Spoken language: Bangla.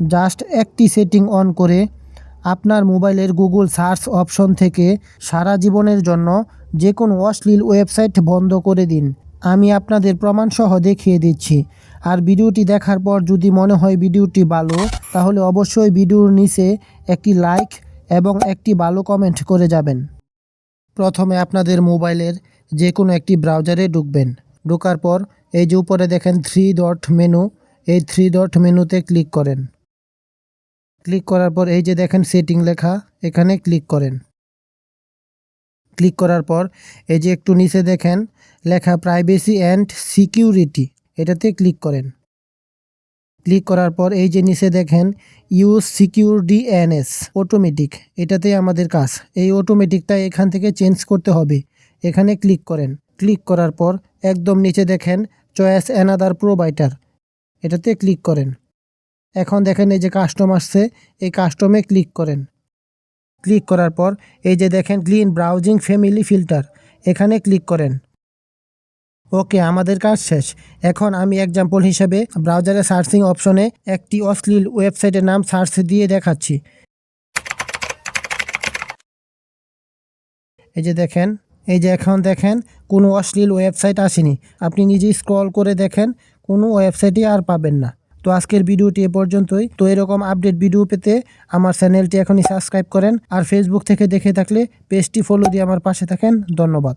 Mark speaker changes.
Speaker 1: জাস্ট একটি সেটিং অন করে আপনার মোবাইলের গুগল সার্চ অপশন থেকে সারা জীবনের জন্য যে কোনো অশ্লীল ওয়েবসাইট বন্ধ করে দিন। আমি আপনাদের প্রমাণসহ দেখিয়ে দিচ্ছি। আর ভিডিওটি দেখার পর যদি মনে হয় ভিডিওটি ভালো, তাহলে অবশ্যই ভিডিওর নিচে একটি লাইক এবং একটি ভালো কমেন্ট করে যাবেন। প্রথমে আপনাদের মোবাইলের যে কোনো একটি ব্রাউজারে ঢুকবেন। ঢোকার পর এই যে উপরে দেখেন থ্রি ডট মেনু এই থ্রি ডট মেনুতে ক্লিক করেন। ক্লিক করার পর এই যে দেখেন সেটিং লেখা, এখানে ক্লিক করেন। ক্লিক করার পর এই যে একটু নিচে দেখেন, লেখা প্রাইভেসি অ্যান্ড সিকিউরিটি এটাতে ক্লিক করেন। ক্লিক করার পর এই যে নিচে দেখেন ইউজ সিকিউর ডিএনএস অটোমেটিক এটাতে আমাদের কাজ। এই অটোমেটিকটা এখান থেকে চেঞ্জ করতে হবে, এখানে ক্লিক করেন। ক্লিক করার পর একদম নিচে দেখেন চয়েস অ্যানাদার প্রোভাইডার এটাতে ক্লিক করেন। এখন দেখেন এই যে কাস্টম আসছে, এই কাস্টমে ক্লিক করেন। ক্লিক করার পর এই যে দেখেন ক্লিন ব্রাউজিং ফ্যামিলি ফিল্টার এখানে ক্লিক করেন। ওকে আমাদের কাজ শেষ। এখন আমি এক্সাম্পল হিসেবে ব্রাউজারে সার্চিং অপশনে একটি অশ্লীল ওয়েবসাইটের নাম সার্চ দিয়ে দেখাচ্ছি। এই যে দেখেন, এই যে এখন দেখেন কোনো অশ্লীল ওয়েবসাইট আসেনি। আপনি নিজেই স্ক্রল করে দেখেন, কোনো ওয়েবসাইটই আর পাবেন না। তো আজকের ভিডিওটি এ পর্যন্তই। তো এরকম আপডেট ভিডিও পেতে আমার চ্যানেলটি এখনই সাবস্ক্রাইব করেন আর ফেসবুক থেকে দেখে থাকলে পেজটি ফলো দিয়ে আমার পাশে থাকেন। ধন্যবাদ।